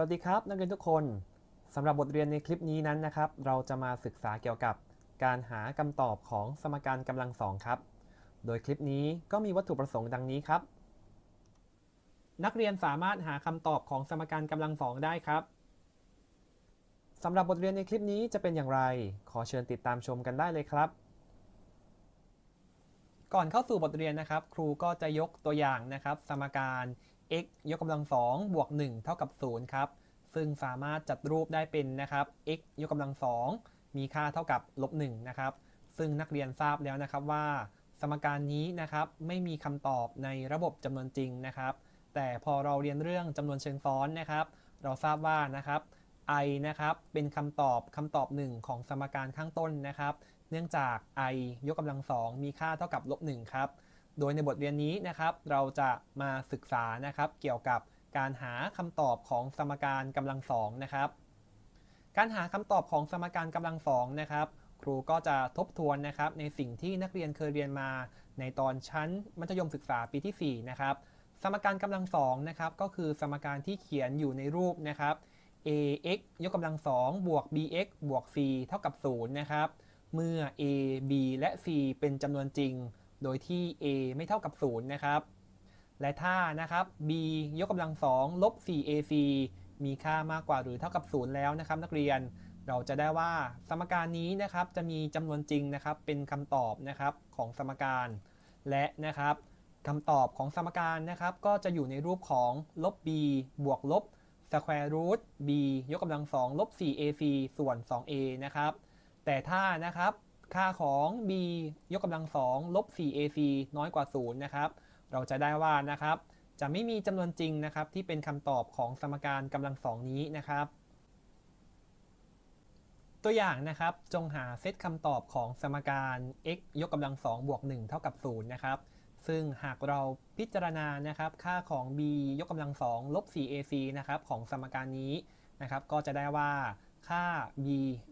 วัสดีครับนักเรียนทุกคนสำหรับบทเรียนในคลิปนี้นั้นนะครับ เราจะมาศึกษาเกี่ยวกับการหาคำตอบของสมการกำลังสองครับ โดยคลิปนี้ก็มีวัตถุประสงค์ดังนี้ครับ นักเรียนสามารถหาคำตอบของสมการกำลังสองได้ครับสำหรับบทเรียนในคลิปนี้จะเป็นอย่างไร ขอเชิญติดตามชมกันได้เลยครับ ก่อนเข้าสู่บทเรียนนะครับ ครูก็จะยกตัวอย่างนะครับ สมการ x ยกกำลัง2บวก1เท่ากับ0ครับ ซึ่งสามารถจัดรูปได้เป็นนะครับ x ยกกำลัง 2 มีค่าเท่ากับลบ1นะครับ ซึ่งนักเรียนทราบแล้วนะครับว่า สมการนี้นะครับไม่มีคำตอบในระบบจำนวนจริงนะครับ แต่พอเราเรียนเรื่องจำนวนเชิงซ้อนนะครับ เราทราบว่านะครับ i นะครับเป็นคำตอบคำตอบ 1 ของสมการข้างต้นนะครับ เนื่องจาก i ยกกำลัง 2 มีค่าเท่ากับลบ1ครับ โดยในบทเรียนนี้นะครับ เราจะมาศึกษานะครับเกี่ยวกับ การหาคำตอบของสมการกำลังสองนะครับ การหาคำตอบของสมการกำลังสองนะครับ ครูก็จะทบทวนนะครับในสิ่งที่นักเรียนเคยเรียนมา ในตอนชั้นมัธยมศึกษาปีที่ 4 นะครับ สมการกำลังสองนะครับก็คือสมการที่เขียนอยู่ในรูปนะครับ ax ยกกำลังสองบวก bx บวก c เท่ากับ 0 นะครับ เมื่อ a b และ c เป็นจำนวนจริง โดยที่ a ไม่เท่ากับ 0 นะครับ และถ้านะครับ b ยกกำลัง2ลบ 4ac มีค่ามากกว่าหรือเท่ากับ 0 แล้วนะครับ นักเรียนเราจะได้ว่าสมการนี้นะครับจะมีจำนวนจริงนะครับ เป็นคำตอบนะครับของสมการ และนะครับคำตอบของสมการนะครับ ก็จะอยู่ในรูปของลบ b บวกลบ square root b ยกกำลัง2ลบ 4ac ส่วน 2a นะครับ แต่ถ้านะครับ ค่าของ b ยกกำลัง2ลบ 4ac น้อยกว่า 0 นะครับ เราจะได้ว่านะครับ จะไม่มีจำนวนจริงนะครับ ที่เป็นคำตอบของสมการกำลังสองนี้นะครับ ตัวอย่างนะครับจงหาเซตคำตอบของสมการ x ยกกำลัง2บวก1เท่ากับ0นะครับซึ่งหากเราพิจารณานะครับค่าของ b ยกกำลัง2ลบ 4ac นะครับของสมการนี้นะครับก็จะได้ว่าค่า b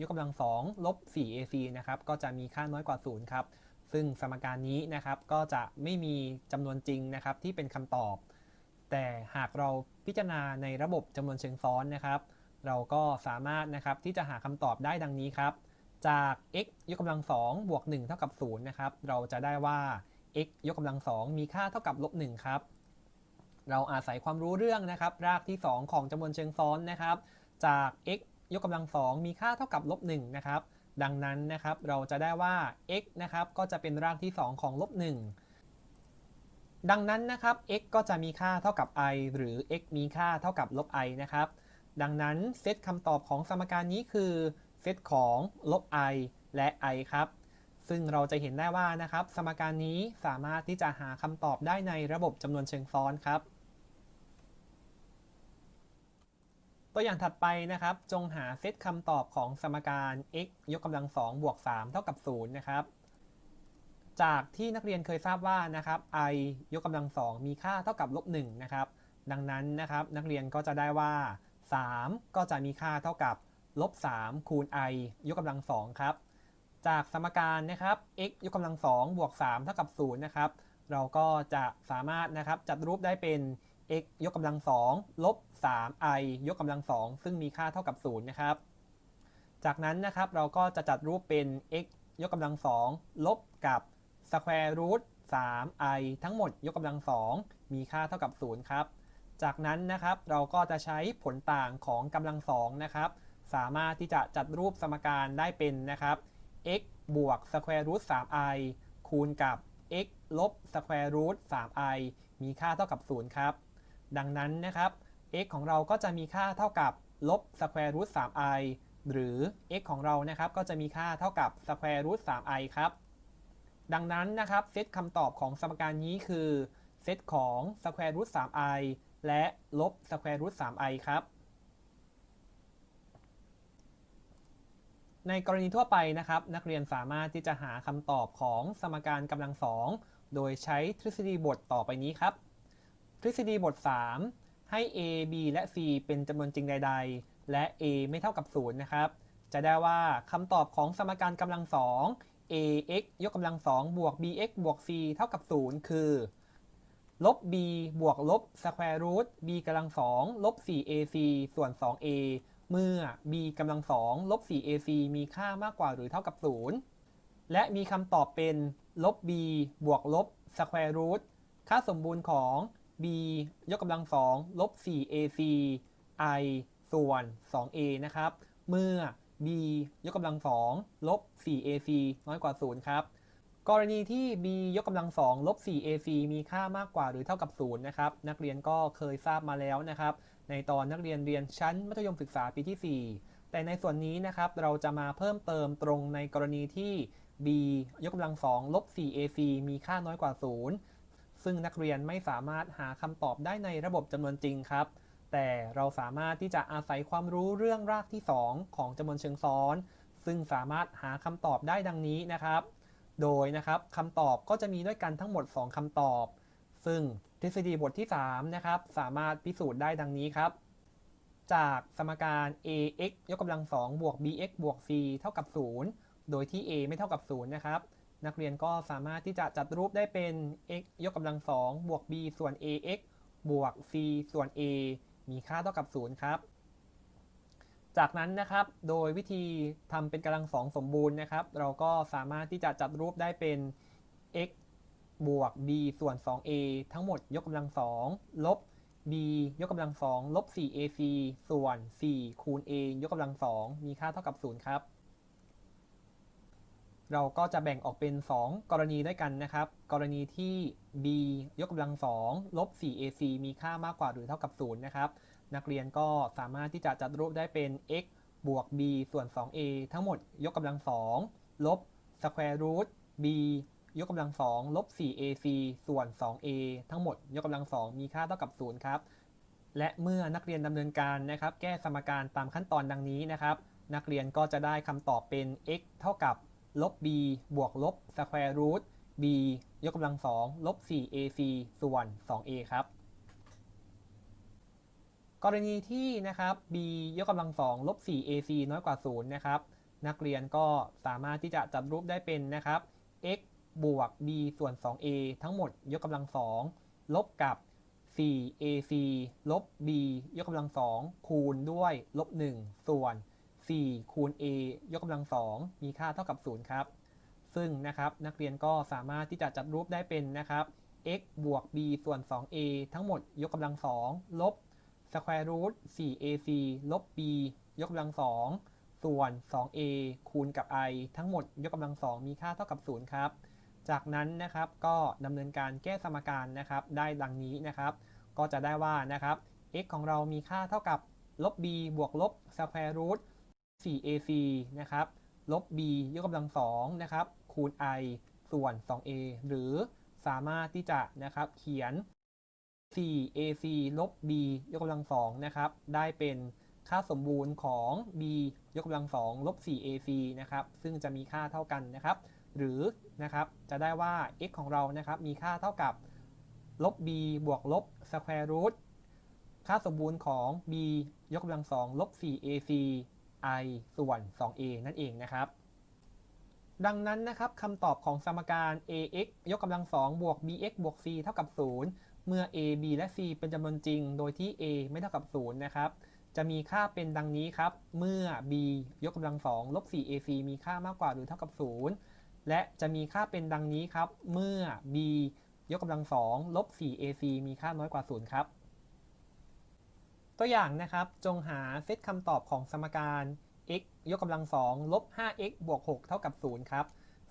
ยกกำลัง2ลบ 4ac นะครับก็จะมีค่าน้อยกว่า 0 ครับ ซึ่งสมการนี้นะครับก็จะไม่มีจำนวนจริงนะครับที่เป็นคำตอบ แต่หากเราพิจารณาในระบบจำนวนเชิงซ้อนนะครับ เราก็สามารถนะครับที่จะหาคำตอบได้ดังนี้ครับ จาก x ยกกำลัง2บวก1เท่ากับ0นะครับเราจะได้ว่า x ยกกำลัง2มีค่าเท่ากับลบ1ครับ เราอาศัยความรู้เรื่องนะครับ รากที่ 2 ของจำนวนเชิงซ้อนนะครับ จาก x ยกกำลัง2มีค่าเท่ากับลบ1นะครับ ดังนั้นนะครับเราจะได้ว่า x นะครับก็จะเป็นรากที่ 2 ของลบ1ดังนั้นนะครับ x ก็จะมีค่าเท่ากับ i หรือ x มีค่าเท่ากับลบ i นะครับ ดังนั้นเซตคำตอบของสมการนี้คือเซตของลบ i และ i ครับ ซึ่งเราจะเห็นได้ว่านะครับ สมการนี้สามารถที่จะหาคำตอบได้ในระบบจำนวนเชิงซ้อนครับ ตัวอย่างถัดไปนะครับ จงหาเซตคำตอบของสมการ x ยกกำลัง2บวก3เท่ากับ0นะครับ จากที่นักเรียนเคยทราบว่านะครับ i ยกกำลัง 2 มีค่าเท่ากับลบ1นะครับ ดังนั้นนะครับนักเรียนก็จะได้ว่า 3 ก็จะมีค่าเท่ากับลบ3คูณ i ยกกำลัง 2 ครับ จากสมการนะครับ x ยกกำลัง 2 บวก 3 เท่ากับ0นะครับ เราก็จะสามารถนะครับจัดรูปได้เป็น x ยกกำลัง 2 ลบ 3i ยกกำลัง 2 ซึ่งมีค่าเท่ากับ 0 นะครับ จากนั้นนะครับเราก็จะจัดรูปเป็น x ยกกำลัง 2 ลบกับ square root 3i ทั้งหมดยกกำลัง 2 มีค่าเท่ากับ 0 ครับ จากนั้นนะครับเราก็จะใช้ผลต่างของกำลัง 2 นะครับ สามารถที่จะจัดรูปสมการได้เป็นนะครับ x บวก square root 3i คูณกับ x ลบ square root 3i มีค่าเท่ากับ 0 ครับ ดังนั้นนะครับ x ของเราก็จะมีค่าเท่ากับลบ square root 3i หรือ x ของเรานะครับก็จะมีค่าเท่ากับ square root 3i ครับ ดังนั้นนะครับเซตคำตอบของสมการนี้คือเซตของ square root 3i และลบ square root 3i ครับ ในกรณีทั่วไปนะครับ นักเรียนสามารถที่จะหาคำตอบของสมการกำลังสองโดยใช้ทฤษฎีบทต่อไปนี้ครับ ทฤษฎีบท 3 ให้ a b และ c เป็นจำนวนจริงใด ๆ และ a ไม่เท่ากับ0นะครับ จะได้ว่าคำตอบของสมการกำลังสอง ax ยกกำลังสองบวก bx บวก c เท่ากับ 0 คือ ลบ b บวกลบ square root b กำลังสองลบ 4ac ส่วน 2a เมื่อ b กำลังสองลบ 4ac มีค่ามากกว่าหรือเท่ากับ 0 และมีคำตอบเป็น ลบ b บวกลบ square root ค่าสมบูรณ์ของ b ยกกำลังสองลบ 4ac i ส่วน 2a นะครับ เมื่อ b ยกกำลังสองลบ 4ac น้อยกว่า 0 ครับ กรณีที่ b ยกกำลังสองลบ 4ac มีค่ามากกว่าหรือเท่ากับ 0 นะครับ นักเรียนก็เคยทราบมาแล้วนะครับ ในตอนนักเรียนเรียนชั้นมัธยมศึกษาปีที่ 4 แต่ในส่วนนี้นะครับ เราจะมาเพิ่มเติมตรงในกรณีที่ b ยกกำลังสองลบ 4ac มีค่าน้อยกว่า 0 ซึ่งนักเรียนไม่สามารถหาคำตอบได้ในระบบจำนวนจริงครับ แต่เราสามารถที่จะอาศัยความรู้เรื่องรากที่ 2 ของจำนวนเชิงซ้อน ซึ่งสามารถหาคำตอบได้ดังนี้นะครับ โดยนะครับคำตอบก็จะมีด้วยกันทั้งหมด 2คำตอบ ซึ่งทฤษฎีบทที่3นะครับสามารถพิสูจน์ได้ดังนี้ครับ จากสมการ ax ยกกำลัง2บวก bx บวก c เท่ากับ 0 โดยที่ a ไม่เท่ากับ 0 นะครับ นักเรียนก็สามารถที่จะจัดรูปได้เป็น x ยกกำลัง 2 บวก b ส่วน ax บวก c ส่วน a มีค่าเท่ากับ 0 ครับ จากนั้นนะครับ โดยวิธีทำเป็นกำลังสองสมบูรณ์นะครับ เราก็สามารถที่จะจัดรูปได้เป็น x บวก b ส่วน 2a ทั้งหมดยกกำลังสองลบ b ยกกำลังสองลบ 4ac ส่วน 4 คูณ a ยกกำลังสองมีค่าเท่ากับ 0 ครับ เราก็จะแบ่งออกเป็น 2 กรณีด้วยกันนะครับ กรณีที่ b ยกกำลังสองลบ 4ac มีค่ามากกว่าหรือเท่ากับ 0 นะครับ นักเรียนก็สามารถที่จะจัดรูปได้เป็น x บวก b ส่วน 2a ทั้งหมดยกกำลังสองลบ square root b ยกกำลังสองลบ 4ac ส่วน 2a ทั้งหมด ยกกำลังสองมีค่าเท่ากับ 0 ครับ และเมื่อนักเรียนดำเนินการนะครับ แก้สมการตามขั้นตอนดังนี้นะครับ นักเรียนก็จะได้คำตอบเป็น x เท่ากับ ลบ b บวกลบ square root b ยกกำลังสองลบ 4ac ส่วน 2a ครับ กรณีที่นะครับ b ยกกำลังสองลบ 4ac น้อยกว่า 0 นะครับ นักเรียนก็สามารถที่จะจัดรูปได้เป็นนะครับ x บวก b ส่วน 2a ทั้งหมดยกกำลังสองลบกับ 4ac ลบ b ยกกำลังสองคูณด้วยลบ 1 ส่วน 4คูณ a ยกกำลังสองมีค่าเท่ากับ 0 ครับ ซึ่งนะครับนักเรียนก็สามารถที่จะจัดรูปได้เป็นนะครับ x บวก b ส่วน 2a ทั้งหมดยกกำลังสองลบ square root 4ac ลบ b ยกกำลังสองส่วน 2a คูณกับ i ทั้งหมดยกกำลังสองมีค่าเท่ากับ 0 ครับ จากนั้นนะครับก็ดำเนินการแก้สมการนะครับ ได้ดังนี้นะครับ ก็จะได้ว่านะครับ x ของเรามีค่าเท่ากับลบ b บวกลบ square root 4ac นะครับลบ b ยกกำลังสองนะครับคูณ i ส่วน 2a หรือสามารถที่จะนะครับเขียน 4ac ลบ b ยกกำลังสองนะครับได้เป็นค่าสมบูรณ์ของ b ยกกำลังสองลบ 4ac นะครับซึ่งจะมีค่าเท่ากันนะครับ หรือนะครับจะได้ว่า x ของเรานะครับมีค่าเท่ากับลบ b บวกลบ square root ค่าสมบูรณ์ของ b ยกกำลังสองลบ 4ac i ส่วน 2a นั่นเองนะครับ ดังนั้นนะครับคำตอบของสมการ ax ยกกำลังสองบวก bx บวก c เท่ากับ 0 เมื่อ a b และ c เป็นจำนวนจริง โดยที่ a ไม่เท่ากับ0นะครับ จะมีค่าเป็นดังนี้ครับ เมื่อ b ยกกำลังสองลบ 4ac มีค่ามากกว่าหรือเท่ากับ 0 และจะมีค่าเป็นดังนี้ครับ เมื่อ b ยกกำลังสองลบ 4ac มีค่าน้อยกว่า 0 ครับ ตัวอย่างนะครับ จงหาเซตคำตอบของสมการ x ยกกำลังสองลบ 5x บวก 6 เท่ากับ 0 ครับ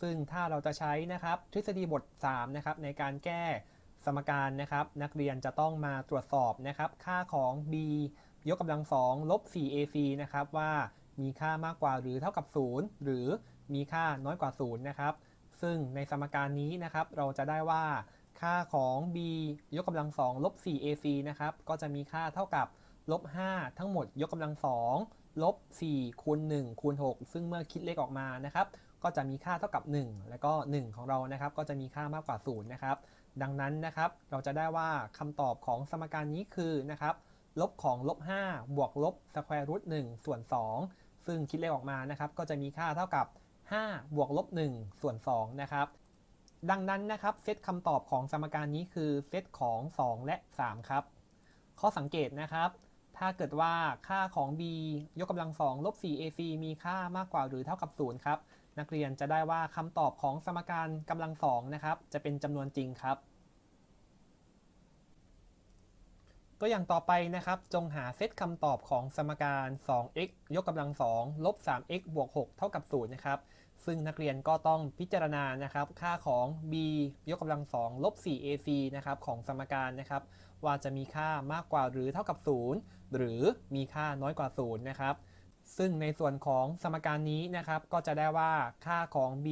ซึ่งถ้าเราจะใช้นะครับ ทฤษฎีบท 3 นะครับ ในการแก้สมการนะครับ นักเรียนจะต้องมาตรวจสอบนะครับ ค่าของ b ยกกำลังสองลบ 4ac นะครับ ว่ามีค่ามากกว่าหรือเท่ากับ 0 หรือมีค่าน้อยกว่า 0 นะครับ ซึ่งในสมการนี้นะครับ เราจะได้ว่าค่าของ b ยกกำลังสองลบ 4ac นะครับ ก็จะมีค่าเท่ากับ ลบ5ทั้งหมดยกกำลังสองลบ4คูณ1คูณ6ซึ่งเมื่อคิดเลขออกมานะครับ ก็จะมีค่าเท่ากับ 1 แล้วก็ 1 ของเรานะครับ ก็จะมีค่ามากกว่า0นะครับ ดังนั้นนะครับ เราจะได้ว่าคำตอบของสมการนี้คือนะครับ ลบของลบ5บวกลบ square root 1ส่วน 2 ซึ่งคิดเลขออกมานะครับ ก็จะมีค่าเท่ากับ 5 บวกลบ1ส่วน2นะครับดังนั้นนะครับเซตคำตอบของสมการนี้คือเซตของ 2 และ 3 ครับ ข้อสังเกตนะครับ ถ้าเกิดว่าค่าของ b ยกกำลัง2ลบ 4ac มีค่ามากกว่าหรือเท่ากับ 0 ครับ นักเรียนจะได้ว่าคำตอบของสมการกำลัง2นะครับ จะเป็นจำนวนจริงครับ ตัวอย่างต่อไปนะครับ จงหาเซตคำตอบของสมการ 2x ยกกำลัง2ลบ 3x บวก 6 เท่ากับ 0 นะครับ ซึ่งนักเรียนก็ต้องพิจารณานะครับ ค่าของ b ยกกำลัง2ลบ 4ac นะครับของสมการนะครับ ว่าจะมีค่ามากกว่าหรือเท่ากับ 0 หรือมีค่าน้อยกว่า 0 นะครับ ซึ่งในส่วนของสมการนี้นะครับ ก็จะได้ว่าค่าของ b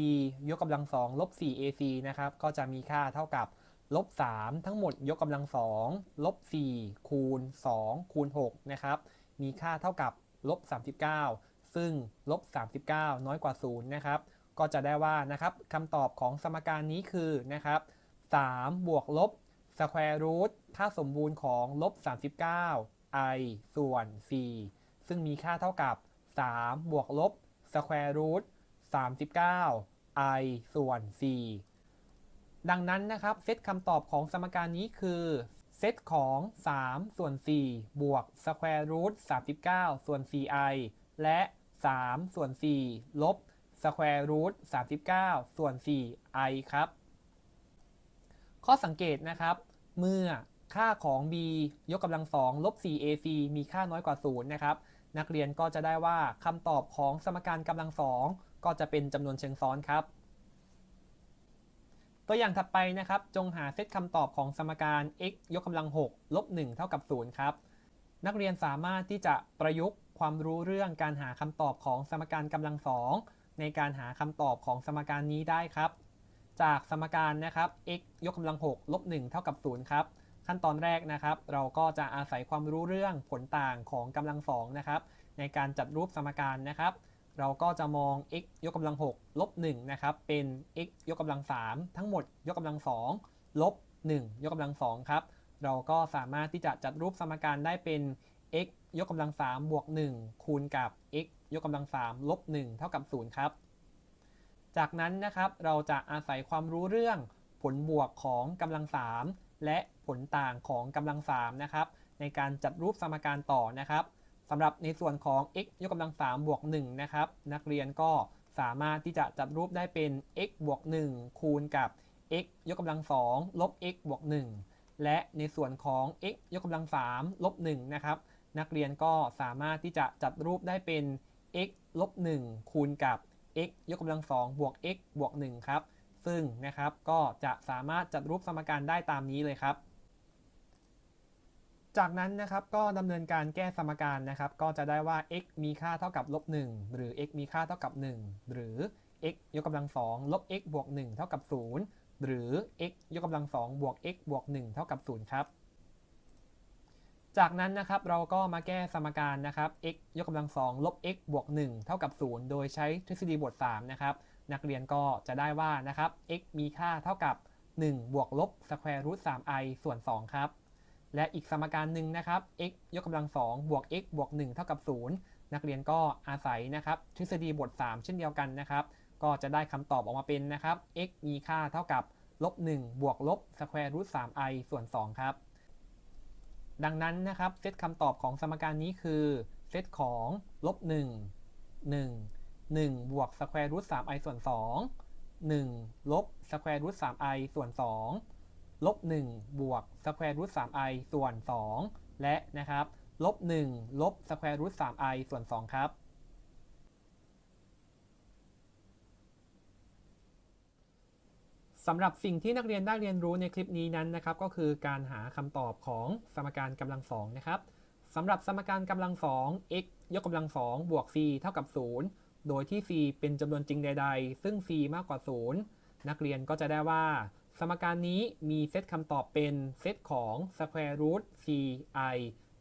ยกกำลัง2ลบ 4ac นะครับ ก็จะมีค่าเท่ากับลบ 3 ทั้งหมดยกกำลัง2ลบ 4 คูณ 2 คูณ 6 นะครับ มีค่าเท่ากับลบ 39 ซึ่งลบ39 น้อยกว่า0นะครับ ก็จะได้ว่านะครับคำตอบของสมการนี้คือนะครับ3บวกลบสแควร์รูทค่าสมบูรณ์ของลบ39 i ส่วน4ซึ่งมีค่าเท่ากับ 3 บวกลบสแควร์รูท39 i ส่วน4ดังนั้นนะครับเซตคำตอบของสมการนี้คือ เซตของ 3 ส่วน 4 บวกสแควร์รูท39 ส่วน 4i และ 3 ส่วน 4 ลบสแควร์รูท39 ส่วน 4i ครับ ข้อสังเกตนะครับ เมื่อค่าของ b ยกกำลัง2ลบ 4ac มีค่าน้อยกว่า 0 นะครับ นักเรียนก็จะได้ว่าคำตอบของสมการกำลังสองก็จะเป็นจำนวนเชิงซ้อนครับ ตัวอย่างถัดไปนะครับ จงหาเซตคำตอบของสมการ x ยกกำลัง6ลบ1เท่ากับ 0 ครับ นักเรียนสามารถที่จะประยุกต์ความรู้เรื่องการหาคำตอบของสมการกำลังสองในการหาคำตอบของสมการนี้ได้ครับ จากสมการนะครับ x ยกกำลัง6ลบ1เท่ากับ0ครับ ขั้นตอนแรกนะครับ เราก็จะอาศัยความรู้เรื่องผลต่างของกำลังสองนะครับ ในการจัดรูปสมการนะครับ เราก็จะมอง x ยกกำลัง6ลบ1นะครับ เป็น x ยกกำลัง3ทั้งหมดยกกำลัง2ลบ1ยกกำลัง2ครับ เราก็สามารถที่จะจัดรูปสมการได้เป็น x ยกกำลัง3บวก1คูณกับ x ยกกำลัง3ลบ1เท่ากับ0ครับ จากนั้นนะครับเราจะอาศัยความรู้เรื่องผลบวกของกำลัง 3 และผลต่างของกำลัง3นะครับในการจัดรูปสมการต่อนะครับสำหรับในส่วนของ x ยกกำลัง3บวก1นะครับนักเรียนก็สามารถที่จะจัดรูปได้เป็น x บวก1คูณกับ x ยกกำลัง2ลบ x บวก1 และในส่วนของ x ยกกำลัง3ลบ1นะครับนักเรียนก็สามารถที่จะจัดรูปได้เป็น x ลบ1คูณกับ x ยกกำลัง2บวก x บวก1ครับ ซึ่งนะครับก็จะสามารถจัดรูปสมการได้ตามนี้เลยครับ จากนั้นนะครับก็ดำเนินการแก้สมการนะครับ ก็จะได้ว่า x มีค่าเท่ากับลบ1หรือ x มีค่าเท่ากับ 1 หรือ x ยกกำลัง2ลบ x บวก1เท่ากับ 0 หรือ x ยกกำลัง2บวก x บวก 1 เท่ากับ 0 ครับ จากนั้นนะครับเราก็มาแก้สมการนะครับ x ยกกำลัง2ลบ x บวก 1 เท่ากับ 0 โดยใช้ทฤษฎีบท3นะครับ นักเรียนก็จะได้ว่านะครับ x มีค่าเท่ากับ 1 บวกลบสแควร์รูท 3i ส่วน 2 ครับ และอีกสมการหนึ่งนะครับ x ยกกำลัง2บวก x บวก 1 เท่ากับ 0 นักเรียนก็อาศัยนะครับ ทฤษฎีบท 3 เช่นเดียวกันนะครับ ก็จะได้คำตอบออกมาเป็นนะครับ x มีค่าเท่ากับลบ1บวกลบสแควร์รูท 3i ส่วน 2 ครับ ดังนั้นนะครับเซตคำตอบของสมการนี้คือเซตของลบ1 1 1บวกสแควร์รูท 3i ส่วน 2 1ลบสแควร์รูท 3i ส่วน 2 ลบ 1 บวกสแควร์รูท 3i ส่วน 2 และนะครับลบ 1 ลบสแควร์รูท 3i ส่วน 2 ครับ สำหรับสิ่งที่นักเรียนได้เรียนรู้ในคลิปนี้นั้นนะครับก็คือการหาคำตอบของสมการกำลังสองนะครับสำหรับสมการกำลังสอง x ยกกำลังสองบวก c เท่ากับ 0 โดยที่ c เป็นจำนวนจริงใด ๆ ซึ่ง c มากกว่า 0 นักเรียนก็จะได้ว่า สมการนี้มีเซตคำตอบเป็นเซตของ square root c i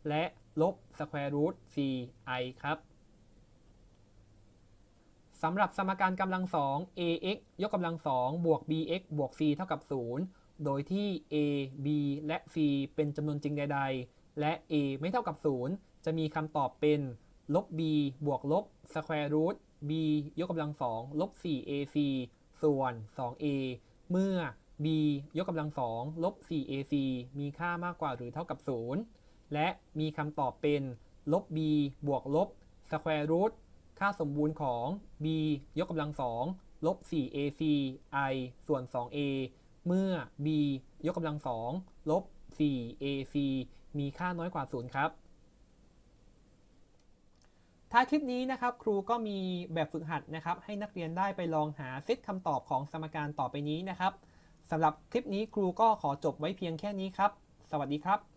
และลบ square root c i ครับ สำหรับสมการกำลังสอง ax ยกกำลังสองบวก bx บวก c เท่ากับ 0 โดยที่ a b และ c เป็นจำนวนจริงใด ๆ และ a ไม่เท่ากับ 0 จะมีคำตอบเป็นลบ b บวกลบ square root b ยกกำลังสองลบ 4ac ส่วน 2a เมื่อ b ยกกำลังสองลบ 4ac มีค่ามากกว่าหรือเท่ากับ 0 และมีคำตอบเป็นลบ b บวกลบ square root ค่าสมบูรณ์ของ b ยกกำลังสองลบ 4ac i ส่วน 2a เมื่อ b ยกกำลังสองลบ 4ac มีค่าน้อยกว่า 0 ครับ ท้ายคลิปนี้นะครับ ครูก็มีแบบฝึกหัดนะครับ ให้นักเรียนได้ไปลองหาเซตคำตอบของสมการต่อไปนี้นะครับสำหรับคลิปนี้ครูก็ขอจบไว้เพียงแค่นี้ครับ สวัสดีครับ